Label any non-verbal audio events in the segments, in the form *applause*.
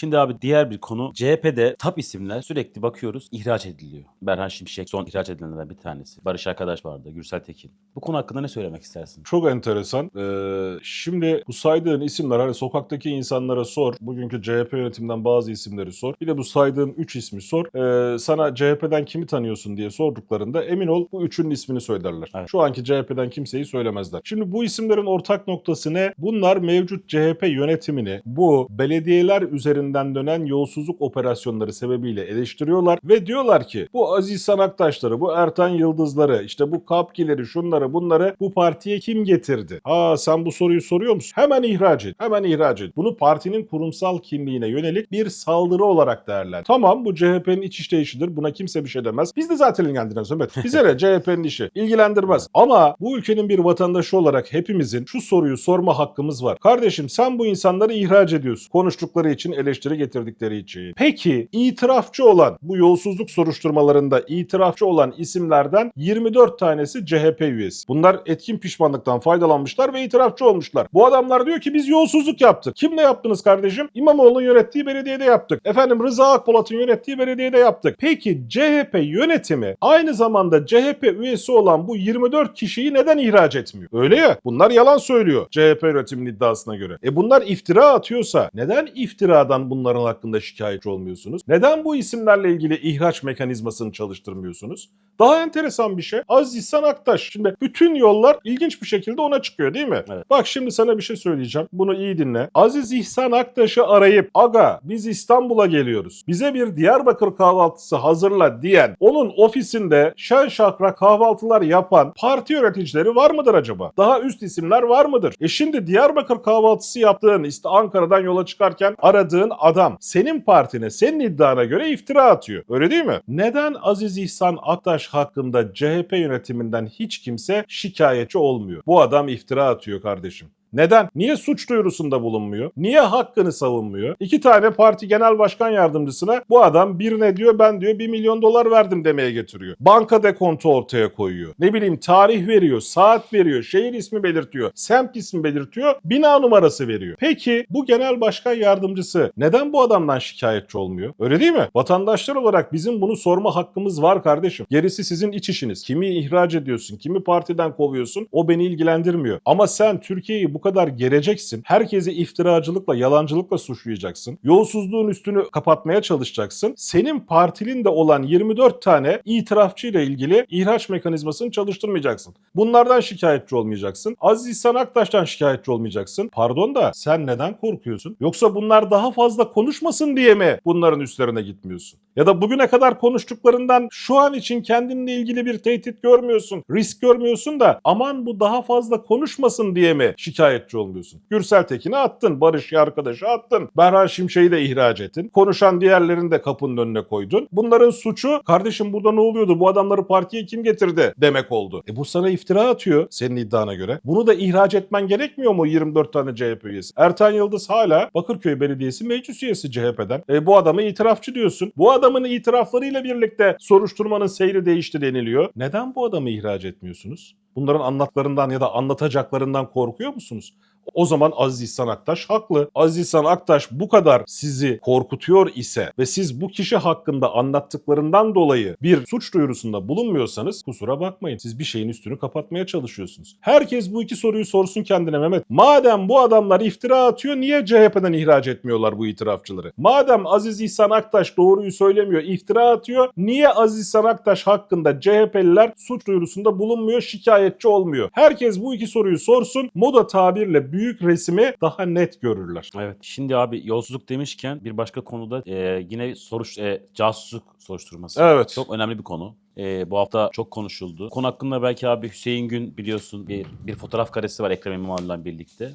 Şimdi abi diğer bir konu CHP'de top isimler sürekli bakıyoruz ihraç ediliyor. Berhan Şimşek son ihraç edilenlerden bir tanesi. Barış Arkadaş vardı, Gürsel Tekin. Bu konu hakkında ne söylemek istersin? Çok enteresan. Ee, şimdi bu saydığın isimler hani sokaktaki insanlara sor. Bugünkü CHP yönetiminden bazı isimleri sor. Bir de bu saydığın 3 ismi sor. Ee, sana CHP'den kimi tanıyorsun diye sorduklarında emin ol bu üçünün ismini söylerler. Evet. Şu anki CHP'den kimseyi söylemezler. Şimdi bu isimlerin ortak noktası ne? Bunlar mevcut CHP yönetimini bu belediyeler üzerinden dönen yolsuzluk operasyonları sebebiyle eleştiriyorlar ve diyorlar ki bu Aziz Sanaktaşları, bu Ertan Yıldızları, işte bu Kapkileri, şunları bunları bu partiye kim getirdi? Ha sen bu soruyu soruyor musun? Hemen ihraç et. Hemen ihraç et. Bunu partinin kurumsal kimliğine yönelik bir saldırı olarak değerlendir. Tamam bu CHP'nin iç işleyişidir. Buna kimse bir şey demez. Biz de zaten ilgilendirmez Mehmet. Bize ne *laughs* CHP'nin işi. İlgilendirmez. Ama bu ülkenin bir vatandaşı olarak hepimizin şu soruyu sorma hakkımız var. Kardeşim sen bu insanları ihraç ediyorsun. Konuştukları için, eleştiri getirdikleri için. Peki itirafçı olan bu yolsuzluk soruşturmalarında itirafçı olan isimlerden 24 tanesi CHP üyesi. Bunlar etkin pişmanlıktan faydalanmışlar ve itirafçı olmuşlar. Bu adamlar diyor ki biz yolsuzluk yaptık. Kimle yaptınız kardeşim? İmamoğlu'nun yönettiği belediyede yaptık. Efendim Rıza Akpolat'ın yönettiği belediyede yaptık. Peki CHP yönetimi aynı zamanda CHP üyesi olan bu 24 kişiyi neden ihraç etmiyor? Öyle ya. Bunlar yalan söylüyor CHP yönetiminin iddiasına göre. E bunlar iftira atıyorsa neden iftiradan bunların hakkında şikayetçi olmuyorsunuz? Neden bu isimlerle ilgili ihraç mekanizmasını çalıştırmıyorsunuz? Daha enteresan bir şey. Aziz İhsan Aktaş. Şimdi bütün yollar ilginç bir şekilde ona çıkıyor değil mi? Evet. Bak şimdi sana bir şey söyleyeceğim. Bunu iyi dinle. Aziz İhsan Aktaş'ı arayıp aga biz İstanbul'a geliyoruz. Bize bir Diyarbakır kahvaltısı hazırla diyen onun ofisinde şen şakrak kahvaltılar yapan parti yöneticileri var mıdır acaba? Daha üst isimler var mıdır? E şimdi Diyarbakır kahvaltısı yaptığın işte Ankara'dan yola çıkarken aradığın adam senin partine, senin iddiana göre iftira atıyor. Öyle değil mi? Neden Aziz İhsan Aktaş hakkında CHP yönetiminden hiç kimse şikayetçi olmuyor? Bu adam iftira atıyor kardeşim. Neden? Niye suç duyurusunda bulunmuyor? Niye hakkını savunmuyor? İki tane parti genel başkan yardımcısına bu adam birine diyor ben diyor 1 milyon dolar verdim demeye getiriyor. Banka dekontu ortaya koyuyor. Ne bileyim tarih veriyor, saat veriyor, şehir ismi belirtiyor, semt ismi belirtiyor, bina numarası veriyor. Peki bu genel başkan yardımcısı neden bu adamdan şikayetçi olmuyor? Öyle değil mi? Vatandaşlar olarak bizim bunu sorma hakkımız var kardeşim. Gerisi sizin iç işiniz. Kimi ihraç ediyorsun, kimi partiden kovuyorsun o beni ilgilendirmiyor. Ama sen Türkiye'yi bu kadar gereceksin. Herkesi iftiracılıkla, yalancılıkla suçlayacaksın. Yolsuzluğun üstünü kapatmaya çalışacaksın. Senin partilin de olan 24 tane itirafçı ile ilgili ihraç mekanizmasını çalıştırmayacaksın. Bunlardan şikayetçi olmayacaksın. Aziz İhsan Aktaş'tan şikayetçi olmayacaksın. Pardon da sen neden korkuyorsun? Yoksa bunlar daha fazla konuşmasın diye mi bunların üstlerine gitmiyorsun? Ya da bugüne kadar konuştuklarından şu an için kendinle ilgili bir tehdit görmüyorsun, risk görmüyorsun da aman bu daha fazla konuşmasın diye mi şikayetçi olmuyorsun? Gürsel Tekin'i attın, Barış arkadaşı attın, Berhan Şimşek'i de ihraç ettin, konuşan diğerlerini de kapının önüne koydun. Bunların suçu kardeşim burada ne oluyordu, bu adamları partiye kim getirdi demek oldu. E bu sana iftira atıyor senin iddiana göre. Bunu da ihraç etmen gerekmiyor mu 24 tane CHP üyesi? Ertan Yıldız hala Bakırköy Belediyesi meclis üyesi CHP'den. E bu adamı itirafçı diyorsun. Bu adamın itiraflarıyla birlikte soruşturmanın seyri değişti deniliyor. Neden bu adamı ihraç etmiyorsunuz? Bunların anlatlarından ya da anlatacaklarından korkuyor musunuz? O zaman Aziz İhsan Aktaş haklı. Aziz İhsan Aktaş bu kadar sizi korkutuyor ise ve siz bu kişi hakkında anlattıklarından dolayı bir suç duyurusunda bulunmuyorsanız kusura bakmayın. Siz bir şeyin üstünü kapatmaya çalışıyorsunuz. Herkes bu iki soruyu sorsun kendine Mehmet. Madem bu adamlar iftira atıyor niye CHP'den ihraç etmiyorlar bu itirafçıları? Madem Aziz İhsan Aktaş doğruyu söylemiyor, iftira atıyor. Niye Aziz İhsan Aktaş hakkında CHP'liler suç duyurusunda bulunmuyor, şikayetçi olmuyor? Herkes bu iki soruyu sorsun. Moda tabirle büyük resmi daha net görürler. Evet. Şimdi abi yolsuzluk demişken bir başka konuda e, yine soruş e, casusluk soruşturması. Evet. Çok önemli bir konu. E, bu hafta çok konuşuldu. Konu hakkında belki abi Hüseyin Gün biliyorsun bir, bir fotoğraf karesi var Ekrem İmamoğlu'yla birlikte.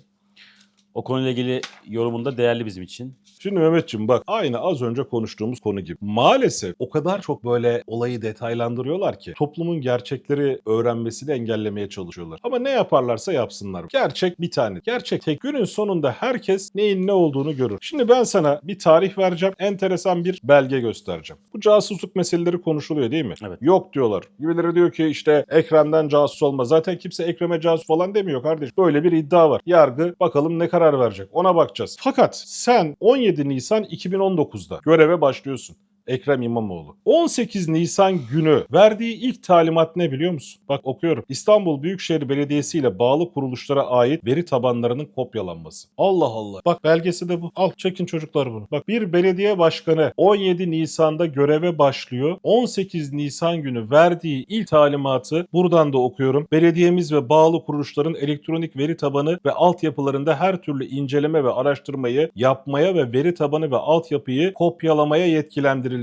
O konuyla ilgili yorumun da değerli bizim için. Şimdi Mehmetciğim bak aynı az önce konuştuğumuz konu gibi. Maalesef o kadar çok böyle olayı detaylandırıyorlar ki toplumun gerçekleri öğrenmesini engellemeye çalışıyorlar. Ama ne yaparlarsa yapsınlar. Gerçek bir tane. Gerçek tek. Günün sonunda herkes neyin ne olduğunu görür. Şimdi ben sana bir tarih vereceğim. Enteresan bir belge göstereceğim. Bu casusluk meseleleri konuşuluyor değil mi? Evet. Yok diyorlar. Birileri diyor ki işte Ekrem'den casus olmaz. Zaten kimse Ekrem'e casus falan demiyor kardeş. Böyle bir iddia var. Yargı bakalım ne karar karar verecek. Ona bakacağız. Fakat sen 17 Nisan 2019'da göreve başlıyorsun. Ekrem İmamoğlu. 18 Nisan günü verdiği ilk talimat ne biliyor musun? Bak okuyorum. İstanbul Büyükşehir Belediyesi ile bağlı kuruluşlara ait veri tabanlarının kopyalanması. Allah Allah. Bak belgesi de bu. Al çekin çocuklar bunu. Bak bir belediye başkanı 17 Nisan'da göreve başlıyor. 18 Nisan günü verdiği ilk talimatı buradan da okuyorum. Belediyemiz ve bağlı kuruluşların elektronik veri tabanı ve altyapılarında her türlü inceleme ve araştırmayı yapmaya ve veri tabanı ve altyapıyı kopyalamaya yetkilendirilmiştir.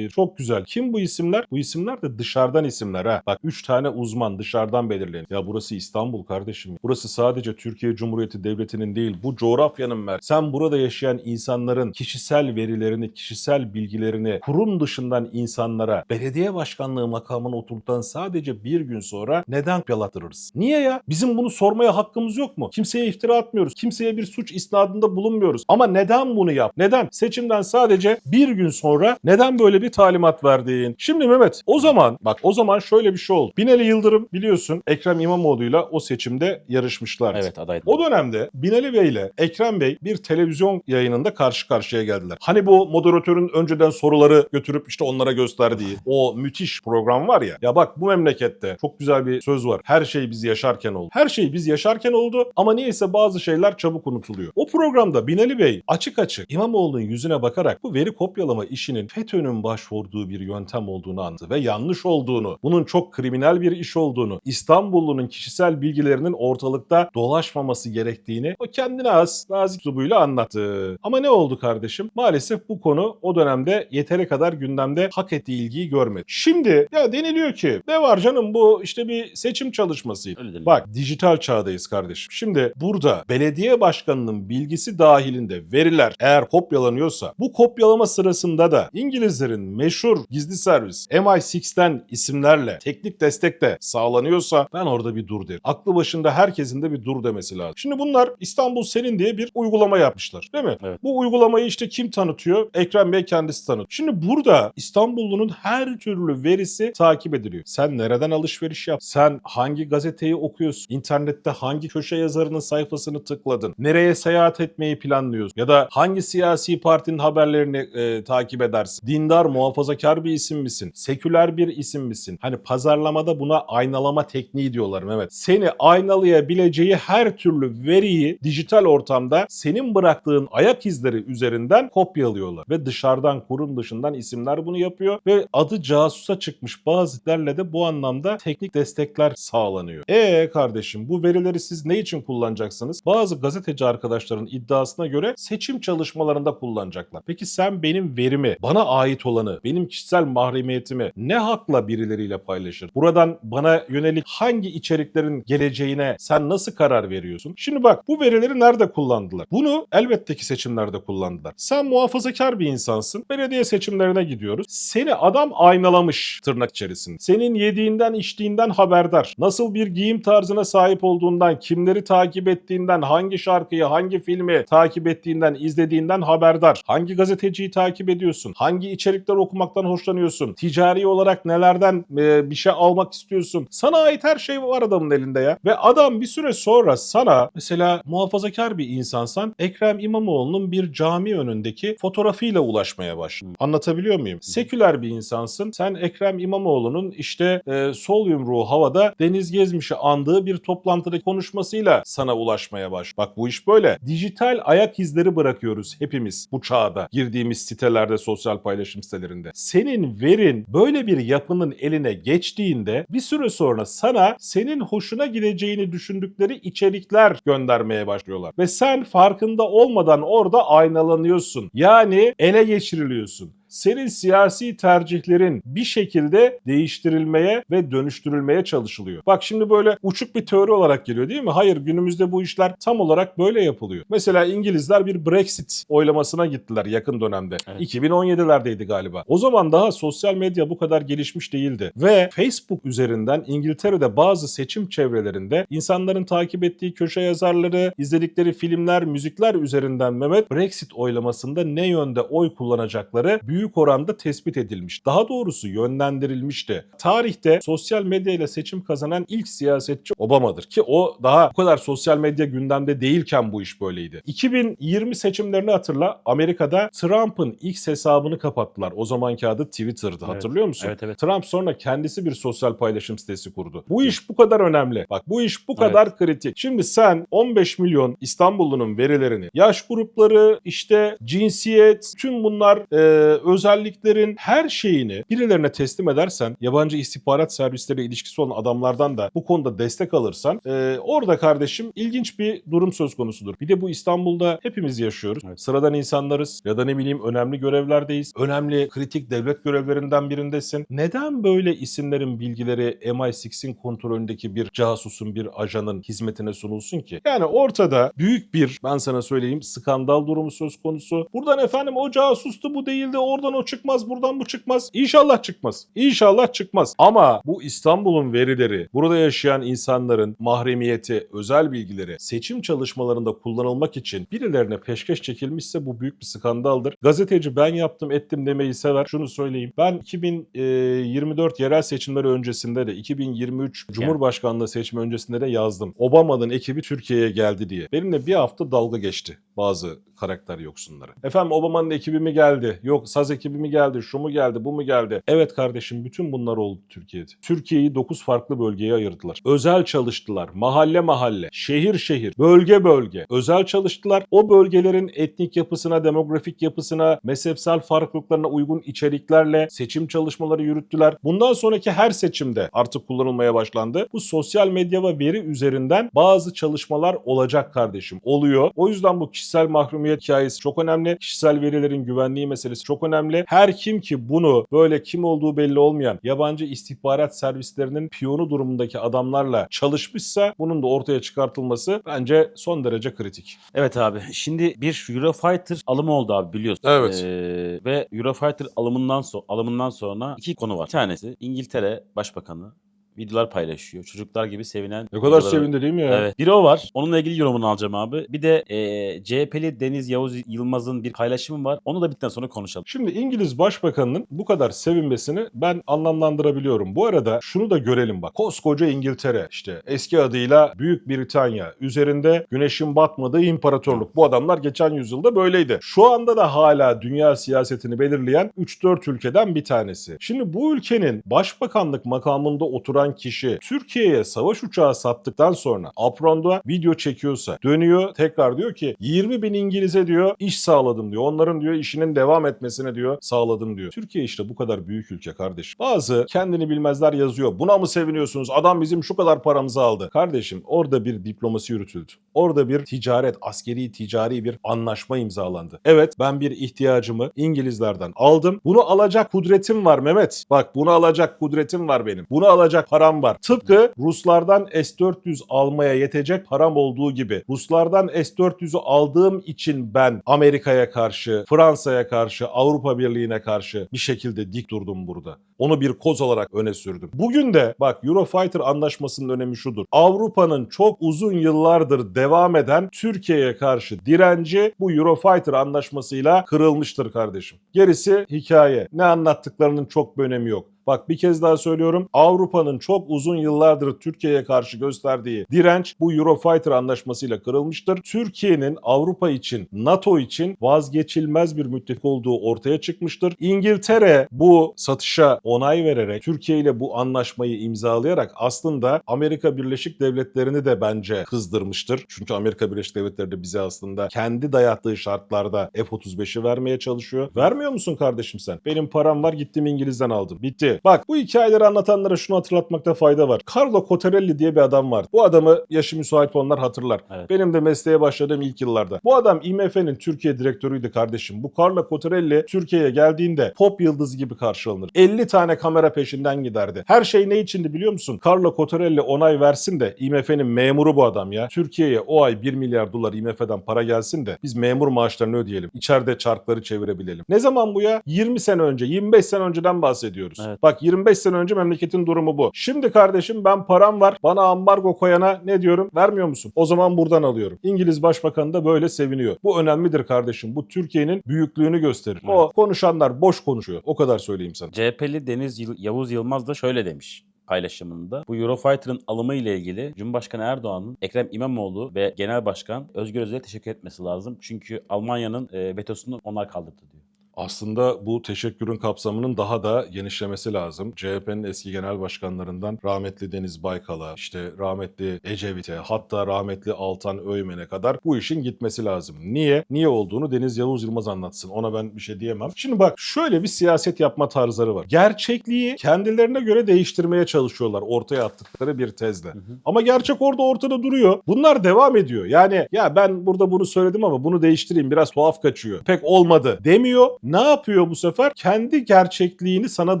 Çok güzel. Kim bu isimler? Bu isimler de dışarıdan isimler ha. Bak 3 tane uzman dışarıdan belirleniyor. Ya burası İstanbul kardeşim. Burası sadece Türkiye Cumhuriyeti Devleti'nin değil bu coğrafyanın mer. Sen burada yaşayan insanların kişisel verilerini, kişisel bilgilerini kurum dışından insanlara belediye başkanlığı makamına oturtan sadece bir gün sonra neden yalatırırız? Niye ya? Bizim bunu sormaya hakkımız yok mu? Kimseye iftira atmıyoruz. Kimseye bir suç isnadında bulunmuyoruz. Ama neden bunu yap? Neden? Seçimden sadece bir gün sonra neden böyle bir talimat verdin? Şimdi Mehmet o zaman bak o zaman şöyle bir şey oldu. Binali Yıldırım biliyorsun Ekrem İmamoğlu'yla o seçimde yarışmışlardı. Evet adaydı. O dönemde Binali Bey ile Ekrem Bey bir televizyon yayınında karşı karşıya geldiler. Hani bu moderatörün önceden soruları götürüp işte onlara gösterdiği o müthiş program var ya. Ya bak bu memlekette çok güzel bir söz var. Her şey biz yaşarken oldu. Her şey biz yaşarken oldu ama niyeyse bazı şeyler çabuk unutuluyor. O programda Binali Bey açık açık İmamoğlu'nun yüzüne bakarak bu veri kopyalama FETÖ'nün başvurduğu bir yöntem olduğunu anlattı ve yanlış olduğunu, bunun çok kriminal bir iş olduğunu, İstanbullunun kişisel bilgilerinin ortalıkta dolaşmaması gerektiğini o kendine az nazik üslubuyla anlattı. Ama ne oldu kardeşim? Maalesef bu konu o dönemde yeteri kadar gündemde hak ettiği ilgiyi görmedi. Şimdi ya deniliyor ki ne var canım bu işte bir seçim çalışması. Bak dijital çağdayız kardeşim. Şimdi burada belediye başkanının bilgisi dahilinde veriler eğer kopyalanıyorsa bu kopyalama sırasında da İngilizlerin meşhur gizli servis MI6'ten isimlerle teknik destek de sağlanıyorsa ben orada bir dur derim. Aklı başında herkesin de bir dur demesi lazım. Şimdi bunlar İstanbul Senin diye bir uygulama yapmışlar değil mi? Evet. Bu uygulamayı işte kim tanıtıyor? Ekrem Bey kendisi tanıtıyor. Şimdi burada İstanbullunun her türlü verisi takip ediliyor. Sen nereden alışveriş yap? Sen hangi gazeteyi okuyorsun? İnternette hangi köşe yazarının sayfasını tıkladın? Nereye seyahat etmeyi planlıyorsun? Ya da hangi siyasi partinin haberlerini e, takip edersin? Dindar, muhafazakar bir isim misin? Seküler bir isim misin? Hani pazarlamada buna aynalama tekniği diyorlar Mehmet. Seni aynalayabileceği her türlü veriyi dijital ortamda senin bıraktığın ayak izleri üzerinden kopyalıyorlar. Ve dışarıdan, kurum dışından isimler bunu yapıyor ve adı casusa çıkmış bazılarla de bu anlamda teknik destekler sağlanıyor. E kardeşim bu verileri siz ne için kullanacaksınız? Bazı gazeteci arkadaşların iddiasına göre seçim çalışmalarında kullanacaklar. Peki sen benim verimi, bana ait olanı, benim kişisel mahremiyetimi ne hakla birileriyle paylaşır? Buradan bana yönelik hangi içeriklerin geleceğine sen nasıl karar veriyorsun? Şimdi bak bu verileri nerede kullandılar? Bunu elbette ki seçimlerde kullandılar. Sen muhafazakar bir insansın. Belediye seçimlerine gidiyoruz. Seni adam aynalamış tırnak içerisinde. Senin yediğinden içtiğinden haberdar. Nasıl bir giyim tarzına sahip olduğundan, kimleri takip ettiğinden, hangi şarkıyı, hangi filmi takip ettiğinden, izlediğinden haberdar. Hangi gazeteciyi takip ediyorsun? Hangi içerikler okumaktan hoşlanıyorsun? Ticari olarak nelerden e, bir şey almak istiyorsun? Sana ait her şey var adamın elinde ya. Ve adam bir süre sonra sana mesela muhafazakar bir insansan Ekrem İmamoğlu'nun bir cami önündeki fotoğrafıyla ulaşmaya başlıyor. Anlatabiliyor muyum? Seküler bir insansın. Sen Ekrem İmamoğlu'nun işte e, sol yumruğu havada Deniz Gezmiş'i andığı bir toplantıda konuşmasıyla sana ulaşmaya baş. Bak bu iş böyle. Dijital ayak izleri bırakıyoruz hepimiz bu çağda. Girdiğimiz sitelerde, sosyal paylaşım sitelerinde. Senin verin böyle bir yapının eline geçtiğinde bir süre sonra sana senin hoşuna gideceğini düşündükleri içerikler göndermeye başlıyorlar. Ve sen farkında olmadan orada aynalanıyorsun. Yani ele geçiriliyorsun senin siyasi tercihlerin bir şekilde değiştirilmeye ve dönüştürülmeye çalışılıyor. Bak şimdi böyle uçuk bir teori olarak geliyor değil mi? Hayır günümüzde bu işler tam olarak böyle yapılıyor. Mesela İngilizler bir Brexit oylamasına gittiler yakın dönemde. Evet. 2017'lerdeydi galiba. O zaman daha sosyal medya bu kadar gelişmiş değildi. Ve Facebook üzerinden İngiltere'de bazı seçim çevrelerinde insanların takip ettiği köşe yazarları, izledikleri filmler, müzikler üzerinden Mehmet Brexit oylamasında ne yönde oy kullanacakları büyük büyük oranda tespit edilmiş. Daha doğrusu yönlendirilmişti. Tarihte sosyal medya ile seçim kazanan ilk siyasetçi Obama'dır ki o daha bu kadar sosyal medya gündemde değilken bu iş böyleydi. 2020 seçimlerini hatırla. Amerika'da Trump'ın X hesabını kapattılar. O zamanki adı Twitter'dı. Evet. Hatırlıyor musun? Evet evet. Trump sonra kendisi bir sosyal paylaşım sitesi kurdu. Bu iş bu kadar önemli. Bak bu iş bu Evet. kadar kritik. Şimdi sen 15 milyon İstanbullunun verilerini, yaş grupları, işte cinsiyet, tüm bunlar e, özelliklerin her şeyini birilerine teslim edersen, yabancı istihbarat servisleri ilişkisi olan adamlardan da bu konuda destek alırsan, e, orada kardeşim ilginç bir durum söz konusudur. Bir de bu İstanbul'da hepimiz yaşıyoruz. Evet. Sıradan insanlarız ya da ne bileyim önemli görevlerdeyiz. Önemli kritik devlet görevlerinden birindesin. Neden böyle isimlerin bilgileri MI6'in kontrolündeki bir casusun, bir ajanın hizmetine sunulsun ki? Yani ortada büyük bir ben sana söyleyeyim skandal durumu söz konusu. Buradan efendim o casustu bu değildi oradan o çıkmaz buradan bu çıkmaz. İnşallah çıkmaz. İnşallah çıkmaz. Ama bu İstanbul'un verileri, burada yaşayan insanların mahremiyeti, özel bilgileri seçim çalışmalarında kullanılmak için birilerine peşkeş çekilmişse bu büyük bir skandaldır. Gazeteci ben yaptım ettim demeyi sever. Şunu söyleyeyim. Ben 2024 yerel seçimleri öncesinde de 2023 Cumhurbaşkanlığı seçimi öncesinde de yazdım. Obama'nın ekibi Türkiye'ye geldi diye. Benimle bir hafta dalga geçti bazı karakter yoksunları. Efendim Obama'nın ekibi mi geldi? Yok saz ekibi mi geldi? Şu mu geldi? Bu mu geldi? Evet kardeşim bütün bunlar oldu Türkiye'de. Türkiye'yi 9 farklı bölgeye ayırdılar. Özel çalıştılar. Mahalle mahalle, şehir şehir, bölge bölge. Özel çalıştılar. O bölgelerin etnik yapısına, demografik yapısına, mezhepsel farklılıklarına uygun içeriklerle seçim çalışmaları yürüttüler. Bundan sonraki her seçimde artık kullanılmaya başlandı. Bu sosyal medya ve veri üzerinden bazı çalışmalar olacak kardeşim. Oluyor. O yüzden bu kişisel mahrumiyet hikayesi çok önemli. Kişisel verilerin güvenliği meselesi çok önemli. Her kim ki bunu böyle kim olduğu belli olmayan yabancı istihbarat servislerinin piyonu durumundaki adamlarla çalışmışsa bunun da ortaya çıkartılması bence son derece kritik. Evet abi. Şimdi bir Eurofighter alımı oldu abi biliyorsun. Evet. Ee, ve Eurofighter alımından so alımından sonra iki konu var. Bir tanesi İngiltere Başbakanı videolar paylaşıyor. Çocuklar gibi sevinen Ne kadar videoları- sevindi değil mi ya? Evet. Biri o var. Onunla ilgili yorumunu alacağım abi. Bir de e, CHP'li Deniz Yavuz Yılmaz'ın bir paylaşımı var. Onu da bitten sonra konuşalım. Şimdi İngiliz Başbakanı'nın bu kadar sevinmesini ben anlamlandırabiliyorum. Bu arada şunu da görelim bak. Koskoca İngiltere işte eski adıyla Büyük Britanya üzerinde güneşin batmadığı imparatorluk. Bu adamlar geçen yüzyılda böyleydi. Şu anda da hala dünya siyasetini belirleyen 3-4 ülkeden bir tanesi. Şimdi bu ülkenin başbakanlık makamında oturan kişi Türkiye'ye savaş uçağı sattıktan sonra apronda video çekiyorsa dönüyor tekrar diyor ki 20 bin İngiliz'e diyor iş sağladım diyor. Onların diyor işinin devam etmesine diyor sağladım diyor. Türkiye işte bu kadar büyük ülke kardeşim. Bazı kendini bilmezler yazıyor. Buna mı seviniyorsunuz? Adam bizim şu kadar paramızı aldı. Kardeşim orada bir diplomasi yürütüldü. Orada bir ticaret, askeri ticari bir anlaşma imzalandı. Evet ben bir ihtiyacımı İngilizlerden aldım. Bunu alacak kudretim var Mehmet. Bak bunu alacak kudretim var benim. Bunu alacak param var. Tıpkı Ruslardan S-400 almaya yetecek param olduğu gibi. Ruslardan S-400'ü aldığım için ben Amerika'ya karşı, Fransa'ya karşı, Avrupa Birliği'ne karşı bir şekilde dik durdum burada. Onu bir koz olarak öne sürdüm. Bugün de bak Eurofighter anlaşmasının önemi şudur. Avrupa'nın çok uzun yıllardır devam eden Türkiye'ye karşı direnci bu Eurofighter anlaşmasıyla kırılmıştır kardeşim. Gerisi hikaye. Ne anlattıklarının çok bir önemi yok. Bak bir kez daha söylüyorum. Avrupa'nın çok uzun yıllardır Türkiye'ye karşı gösterdiği direnç bu Eurofighter anlaşmasıyla kırılmıştır. Türkiye'nin Avrupa için, NATO için vazgeçilmez bir müttefik olduğu ortaya çıkmıştır. İngiltere bu satışa onay vererek Türkiye ile bu anlaşmayı imzalayarak aslında Amerika Birleşik Devletleri'ni de bence kızdırmıştır. Çünkü Amerika Birleşik Devletleri de bize aslında kendi dayattığı şartlarda F-35'i vermeye çalışıyor. Vermiyor musun kardeşim sen? Benim param var gittim İngiliz'den aldım. Bitti. Bak bu hikayeleri anlatanlara şunu hatırlatmakta fayda var. Carlo Cottarelli diye bir adam vardı. Bu adamı yaşı müsait olanlar hatırlar. Evet. Benim de mesleğe başladığım ilk yıllarda. Bu adam IMF'nin Türkiye direktörüydü kardeşim. Bu Carlo Cottarelli Türkiye'ye geldiğinde pop yıldızı gibi karşılanır. 50 tane kamera peşinden giderdi. Her şey ne içindi biliyor musun? Carlo Cottarelli onay versin de IMF'nin memuru bu adam ya. Türkiye'ye o ay 1 milyar dolar IMF'den para gelsin de biz memur maaşlarını ödeyelim. İçeride çarkları çevirebilelim. Ne zaman bu ya? 20 sene önce, 25 sene önceden bahsediyoruz. Evet. Bak 25 sene önce memleketin durumu bu. Şimdi kardeşim ben param var. Bana ambargo koyana ne diyorum? Vermiyor musun? O zaman buradan alıyorum. İngiliz Başbakanı da böyle seviniyor. Bu önemlidir kardeşim. Bu Türkiye'nin büyüklüğünü gösterir. O konuşanlar boş konuşuyor. O kadar söyleyeyim sana. CHP'li Deniz Yavuz Yılmaz da şöyle demiş paylaşımında. Bu Eurofighter'ın alımı ile ilgili Cumhurbaşkanı Erdoğan'ın Ekrem İmamoğlu ve Genel Başkan Özgür Özel'e teşekkür etmesi lazım. Çünkü Almanya'nın e, vetosunu onlar kaldırdı diyor. Aslında bu teşekkürün kapsamının daha da genişlemesi lazım. CHP'nin eski genel başkanlarından rahmetli Deniz Baykal'a, işte rahmetli Ecevit'e, hatta rahmetli Altan Öğmen'e kadar bu işin gitmesi lazım. Niye? Niye olduğunu Deniz Yavuz Yılmaz anlatsın. Ona ben bir şey diyemem. Şimdi bak şöyle bir siyaset yapma tarzları var. Gerçekliği kendilerine göre değiştirmeye çalışıyorlar ortaya attıkları bir tezle. Ama gerçek orada ortada duruyor. Bunlar devam ediyor. Yani ya ben burada bunu söyledim ama bunu değiştireyim biraz tuhaf kaçıyor. Pek olmadı demiyor. Ne yapıyor bu sefer? Kendi gerçekliğini sana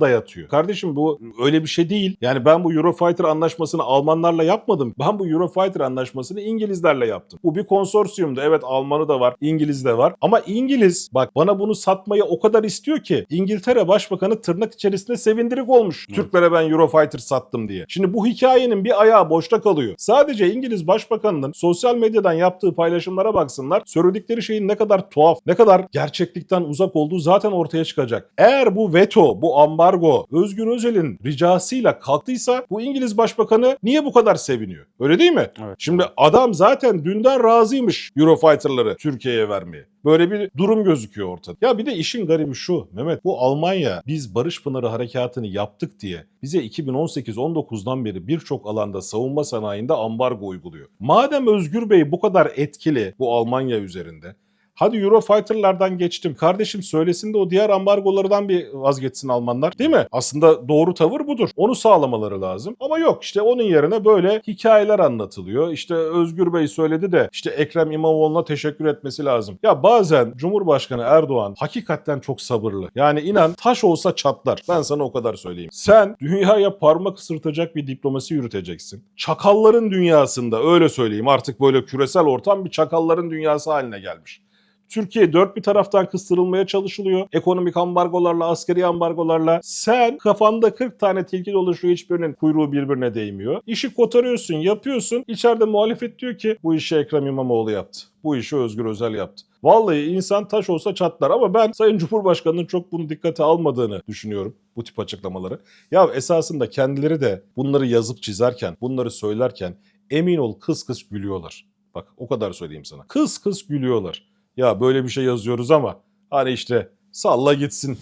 dayatıyor. Kardeşim bu öyle bir şey değil. Yani ben bu Eurofighter anlaşmasını Almanlarla yapmadım. Ben bu Eurofighter anlaşmasını İngilizlerle yaptım. Bu bir konsorsiyumdu. Evet Almanı da var, İngiliz de var. Ama İngiliz bak bana bunu satmayı o kadar istiyor ki İngiltere Başbakanı tırnak içerisinde sevindirik olmuş. Evet. Türklere ben Eurofighter sattım diye. Şimdi bu hikayenin bir ayağı boşta kalıyor. Sadece İngiliz Başbakanı'nın sosyal medyadan yaptığı paylaşımlara baksınlar. Söyledikleri şeyin ne kadar tuhaf, ne kadar gerçeklikten uzak olduğu zaten ortaya çıkacak. Eğer bu veto, bu ambargo Özgür Özel'in ricasıyla kalktıysa bu İngiliz Başbakanı niye bu kadar seviniyor? Öyle değil mi? Evet. Şimdi adam zaten dünden razıymış Eurofighter'ları Türkiye'ye vermeye. Böyle bir durum gözüküyor ortada. Ya bir de işin garibi şu Mehmet bu Almanya biz Barış Pınarı harekatını yaptık diye bize 2018-19'dan beri birçok alanda savunma sanayinde ambargo uyguluyor. Madem Özgür Bey bu kadar etkili bu Almanya üzerinde Hadi Eurofighter'lardan geçtim. Kardeşim söylesin de o diğer ambargolardan bir vazgeçsin Almanlar. Değil mi? Aslında doğru tavır budur. Onu sağlamaları lazım. Ama yok işte onun yerine böyle hikayeler anlatılıyor. İşte Özgür Bey söyledi de işte Ekrem İmamoğlu'na teşekkür etmesi lazım. Ya bazen Cumhurbaşkanı Erdoğan hakikaten çok sabırlı. Yani inan taş olsa çatlar. Ben sana o kadar söyleyeyim. Sen dünyaya parmak ısırtacak bir diplomasi yürüteceksin. Çakalların dünyasında öyle söyleyeyim artık böyle küresel ortam bir çakalların dünyası haline gelmiş. Türkiye dört bir taraftan kıstırılmaya çalışılıyor. Ekonomik ambargolarla, askeri ambargolarla. Sen kafanda 40 tane tilki dolaşıyor hiçbirinin kuyruğu birbirine değmiyor. İşi kotarıyorsun, yapıyorsun. İçeride muhalefet diyor ki bu işi Ekrem İmamoğlu yaptı. Bu işi Özgür Özel yaptı. Vallahi insan taş olsa çatlar ama ben Sayın Cumhurbaşkanı'nın çok bunu dikkate almadığını düşünüyorum bu tip açıklamaları. Ya esasında kendileri de bunları yazıp çizerken, bunları söylerken emin ol kıs kıs gülüyorlar. Bak o kadar söyleyeyim sana. Kıs kıs gülüyorlar. Ya böyle bir şey yazıyoruz ama hani işte salla gitsin.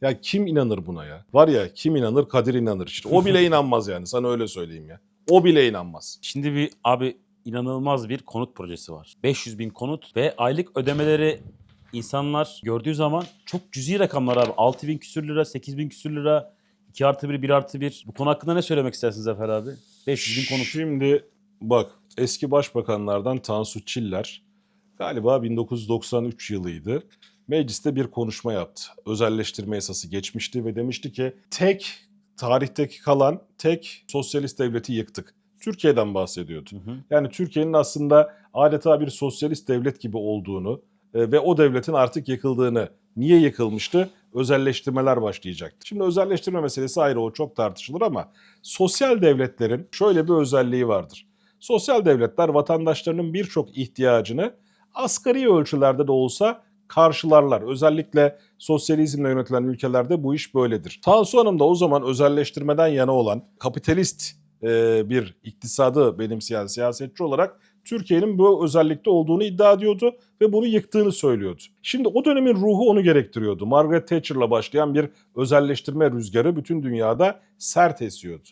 Ya kim inanır buna ya? Var ya kim inanır Kadir inanır. İşte o bile *laughs* inanmaz yani sana öyle söyleyeyim ya. O bile inanmaz. Şimdi bir abi inanılmaz bir konut projesi var. 500 bin konut ve aylık ödemeleri insanlar gördüğü zaman çok cüzi rakamlar abi. 6 bin küsür lira, 8 bin küsür lira, 2 artı 1, 1 artı 1. Bu konu hakkında ne söylemek istersiniz Zafer abi? 500 bin konut. Şimdi bak eski başbakanlardan Tansu Çiller galiba 1993 yılıydı. Mecliste bir konuşma yaptı. Özelleştirme yasası geçmişti ve demişti ki tek tarihteki kalan tek sosyalist devleti yıktık. Türkiye'den bahsediyordu. Hı hı. Yani Türkiye'nin aslında adeta bir sosyalist devlet gibi olduğunu e, ve o devletin artık yıkıldığını, niye yıkılmıştı? Özelleştirmeler başlayacaktı. Şimdi özelleştirme meselesi ayrı o çok tartışılır ama sosyal devletlerin şöyle bir özelliği vardır. Sosyal devletler vatandaşlarının birçok ihtiyacını asgari ölçülerde de olsa karşılarlar. Özellikle sosyalizmle yönetilen ülkelerde bu iş böyledir. Tansu Hanım da o zaman özelleştirmeden yana olan kapitalist e, bir iktisadı benimseyen siyasetçi olarak Türkiye'nin bu özellikte olduğunu iddia ediyordu ve bunu yıktığını söylüyordu. Şimdi o dönemin ruhu onu gerektiriyordu. Margaret Thatcher'la başlayan bir özelleştirme rüzgarı bütün dünyada sert esiyordu.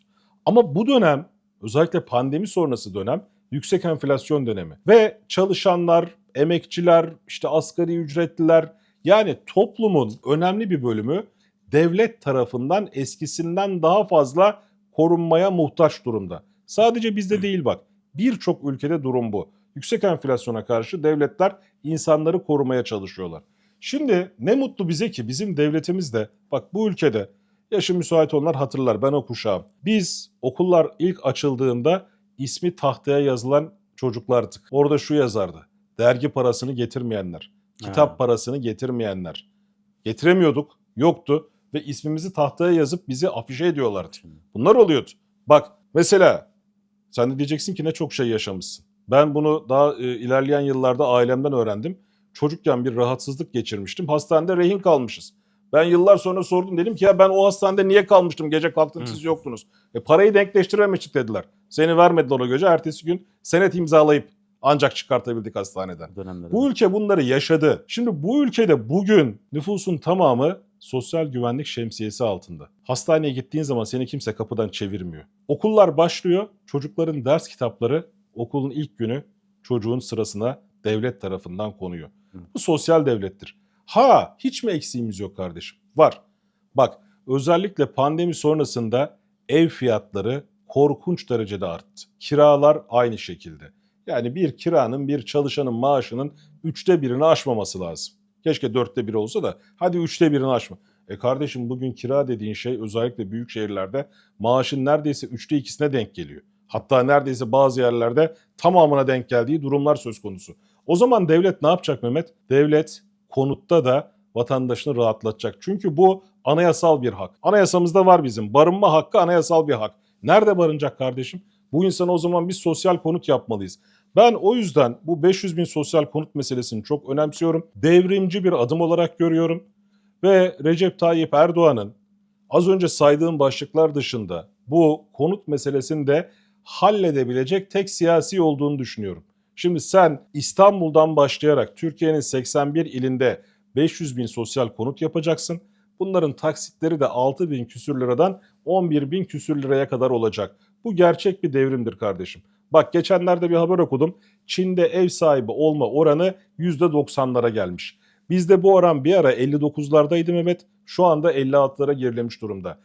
Ama bu dönem özellikle pandemi sonrası dönem yüksek enflasyon dönemi ve çalışanlar, emekçiler, işte asgari ücretliler yani toplumun önemli bir bölümü devlet tarafından eskisinden daha fazla korunmaya muhtaç durumda. Sadece bizde değil bak. Birçok ülkede durum bu. Yüksek enflasyona karşı devletler insanları korumaya çalışıyorlar. Şimdi ne mutlu bize ki bizim devletimiz de bak bu ülkede yaşı müsait olanlar hatırlar ben o kuşağım. Biz okullar ilk açıldığında ismi tahtaya yazılan çocuklardık. Orada şu yazardı. Dergi parasını getirmeyenler, kitap Ha. parasını getirmeyenler. Getiremiyorduk, yoktu. ve ismimizi tahtaya yazıp bizi afişe ediyorlardı. Bunlar oluyordu. Bak mesela sen de diyeceksin ki ne çok şey yaşamışsın. Ben bunu daha e, ilerleyen yıllarda ailemden öğrendim. Çocukken bir rahatsızlık geçirmiştim. Hastanede rehin kalmışız. Ben yıllar sonra sordum dedim ki ya ben o hastanede niye kalmıştım? Gece kalktım siz yoktunuz. E, parayı denkleştirememiştik dediler. Seni vermediler o gece. Ertesi gün senet imzalayıp ancak çıkartabildik hastaneden. Bu dönemlerde. Bu ülke bunları yaşadı. Şimdi bu ülkede bugün nüfusun tamamı sosyal güvenlik şemsiyesi altında. Hastaneye gittiğin zaman seni kimse kapıdan çevirmiyor. Okullar başlıyor. Çocukların ders kitapları okulun ilk günü çocuğun sırasına devlet tarafından konuyor. Hı. Bu sosyal devlettir. Ha hiç mi eksiğimiz yok kardeşim? Var. Bak özellikle pandemi sonrasında ev fiyatları korkunç derecede arttı. Kiralar aynı şekilde. Yani bir kiranın bir çalışanın maaşının üçte birini aşmaması lazım. Keşke dörtte biri olsa da hadi üçte birini aşma. E kardeşim bugün kira dediğin şey özellikle büyük şehirlerde maaşın neredeyse üçte ikisine denk geliyor. Hatta neredeyse bazı yerlerde tamamına denk geldiği durumlar söz konusu. O zaman devlet ne yapacak Mehmet? Devlet konutta da vatandaşını rahatlatacak. Çünkü bu anayasal bir hak. Anayasamızda var bizim. Barınma hakkı anayasal bir hak. Nerede barınacak kardeşim? Bu insana o zaman biz sosyal konut yapmalıyız. Ben o yüzden bu 500 bin sosyal konut meselesini çok önemsiyorum. Devrimci bir adım olarak görüyorum. Ve Recep Tayyip Erdoğan'ın az önce saydığım başlıklar dışında bu konut meselesini de halledebilecek tek siyasi olduğunu düşünüyorum. Şimdi sen İstanbul'dan başlayarak Türkiye'nin 81 ilinde 500 bin sosyal konut yapacaksın. Bunların taksitleri de 6 bin küsür liradan 11 bin küsür liraya kadar olacak. Bu gerçek bir devrimdir kardeşim. Bak geçenlerde bir haber okudum. Çin'de ev sahibi olma oranı %90'lara gelmiş. Bizde bu oran bir ara 59'lardaydı Mehmet. Şu anda 56'lara gerilemiş durumda.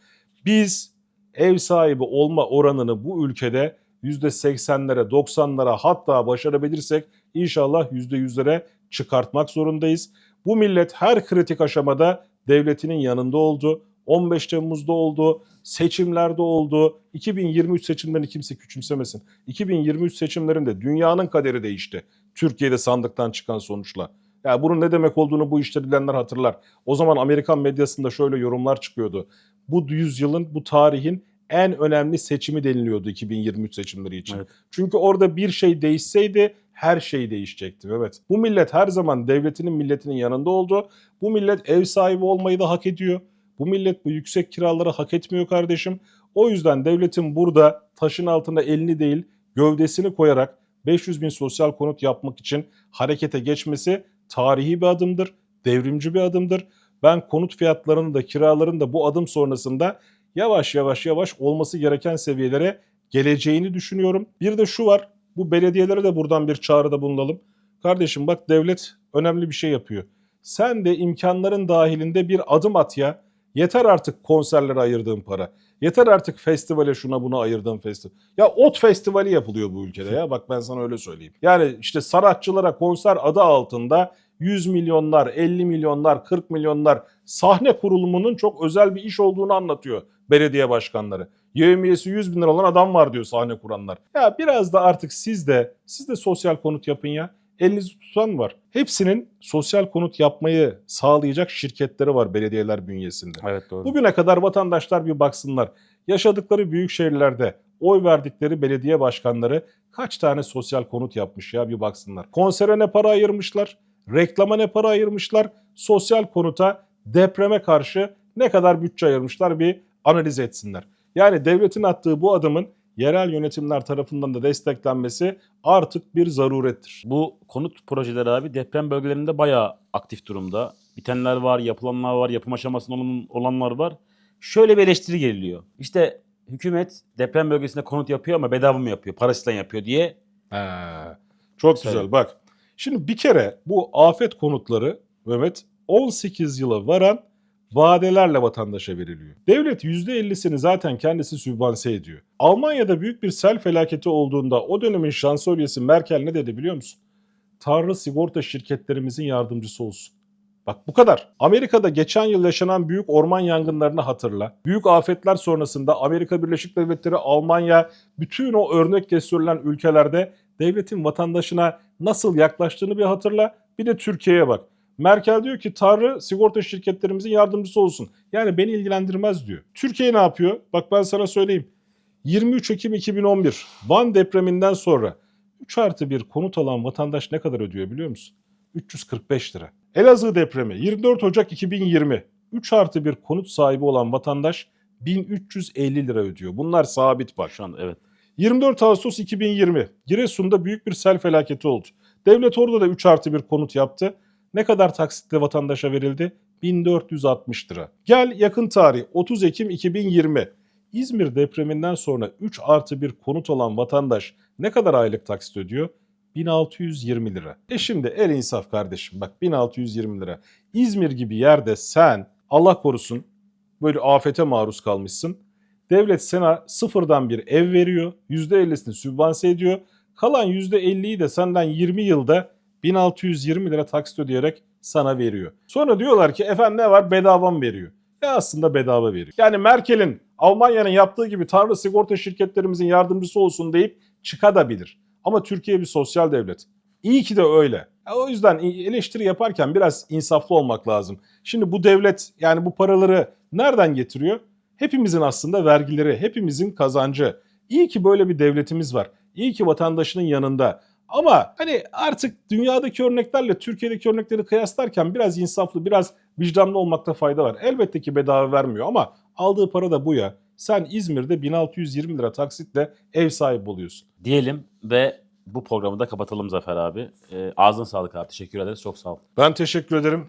Biz ev sahibi olma oranını bu ülkede %80'lere, 90'lara hatta başarabilirsek inşallah %100'lere çıkartmak zorundayız. Bu millet her kritik aşamada devletinin yanında oldu. 15 Temmuz'da oldu, seçimlerde oldu. 2023 seçimlerini kimse küçümsemesin. 2023 seçimlerinde dünyanın kaderi değişti. Türkiye'de sandıktan çıkan sonuçla. Ya bunun ne demek olduğunu bu işte bilenler hatırlar. O zaman Amerikan medyasında şöyle yorumlar çıkıyordu. Bu yüzyılın, bu tarihin en önemli seçimi deniliyordu 2023 seçimleri için. Evet. Çünkü orada bir şey değişseydi her şey değişecekti. Evet. Bu millet her zaman devletinin milletinin yanında oldu. Bu millet ev sahibi olmayı da hak ediyor. Bu millet bu yüksek kiraları hak etmiyor kardeşim. O yüzden devletin burada taşın altına elini değil gövdesini koyarak 500 bin sosyal konut yapmak için harekete geçmesi tarihi bir adımdır, devrimci bir adımdır. Ben konut fiyatlarının da kiraların da bu adım sonrasında yavaş yavaş yavaş olması gereken seviyelere geleceğini düşünüyorum. Bir de şu var, bu belediyelere de buradan bir çağrıda bulunalım. Kardeşim bak devlet önemli bir şey yapıyor. Sen de imkanların dahilinde bir adım at ya. Yeter artık konserlere ayırdığın para. Yeter artık festivale şuna buna ayırdığın festival. Ya ot festivali yapılıyor bu ülkede ya bak ben sana öyle söyleyeyim. Yani işte sanatçılara konser adı altında 100 milyonlar, 50 milyonlar, 40 milyonlar sahne kurulumunun çok özel bir iş olduğunu anlatıyor belediye başkanları. Yevmiyesi 100 bin lira olan adam var diyor sahne kuranlar. Ya biraz da artık siz de, siz de sosyal konut yapın ya. Elinizi tutan var. Hepsinin sosyal konut yapmayı sağlayacak şirketleri var belediyeler bünyesinde. Evet doğru. Bugüne kadar vatandaşlar bir baksınlar. Yaşadıkları büyük şehirlerde oy verdikleri belediye başkanları kaç tane sosyal konut yapmış ya bir baksınlar. Konsere ne para ayırmışlar, reklama ne para ayırmışlar, sosyal konuta depreme karşı ne kadar bütçe ayırmışlar bir analiz etsinler. Yani devletin attığı bu adımın yerel yönetimler tarafından da desteklenmesi artık bir zarurettir. Bu konut projeleri abi deprem bölgelerinde bayağı aktif durumda. Bitenler var, yapılanlar var, yapım aşamasında olan- olanlar var. Şöyle bir eleştiri geliyor. İşte hükümet deprem bölgesinde konut yapıyor ama bedava mı yapıyor, parasıyla yapıyor diye. He, çok Söyle. güzel bak. Şimdi bir kere bu afet konutları Mehmet 18 yıla varan vadelerle vatandaşa veriliyor. Devlet %50'sini zaten kendisi sübvanse ediyor. Almanya'da büyük bir sel felaketi olduğunda o dönemin şansölyesi Merkel ne dedi biliyor musun? Tanrı sigorta şirketlerimizin yardımcısı olsun. Bak bu kadar. Amerika'da geçen yıl yaşanan büyük orman yangınlarını hatırla. Büyük afetler sonrasında Amerika Birleşik Devletleri, Almanya, bütün o örnek gösterilen ülkelerde devletin vatandaşına nasıl yaklaştığını bir hatırla. Bir de Türkiye'ye bak. Merkel diyor ki Tanrı sigorta şirketlerimizin yardımcısı olsun. Yani beni ilgilendirmez diyor. Türkiye ne yapıyor? Bak ben sana söyleyeyim. 23 Ekim 2011 Van depreminden sonra 3 artı bir konut alan vatandaş ne kadar ödüyor biliyor musun? 345 lira. Elazığ depremi 24 Ocak 2020 3 artı bir konut sahibi olan vatandaş 1350 lira ödüyor. Bunlar sabit bak. Şu anda evet. 24 Ağustos 2020 Giresun'da büyük bir sel felaketi oldu. Devlet orada da 3 artı bir konut yaptı. Ne kadar taksitle vatandaşa verildi? 1460 lira. Gel yakın tarih 30 Ekim 2020. İzmir depreminden sonra 3 artı bir konut olan vatandaş ne kadar aylık taksit ödüyor? 1620 lira. E şimdi el insaf kardeşim bak 1620 lira. İzmir gibi yerde sen Allah korusun böyle afete maruz kalmışsın. Devlet sana sıfırdan bir ev veriyor. %50'sini sübvanse ediyor. Kalan %50'yi de senden 20 yılda 1620 lira taksit ödeyerek sana veriyor. Sonra diyorlar ki efendim ne var bedava mı veriyor? Ya aslında bedava veriyor. Yani Merkel'in Almanya'nın yaptığı gibi Tanrı sigorta şirketlerimizin yardımcısı olsun deyip çıkabilir. Ama Türkiye bir sosyal devlet. İyi ki de öyle. Ya O yüzden eleştiri yaparken biraz insaflı olmak lazım. Şimdi bu devlet yani bu paraları nereden getiriyor? Hepimizin aslında vergileri, hepimizin kazancı. İyi ki böyle bir devletimiz var. İyi ki vatandaşının yanında. Ama hani artık dünyadaki örneklerle Türkiye'deki örnekleri kıyaslarken biraz insaflı, biraz vicdanlı olmakta fayda var. Elbette ki bedava vermiyor ama aldığı para da bu ya. Sen İzmir'de 1620 lira taksitle ev sahibi oluyorsun. Diyelim ve bu programı da kapatalım Zafer abi. Ee, ağzına sağlık abi. Teşekkür ederiz. Çok sağ ol. Ben teşekkür ederim.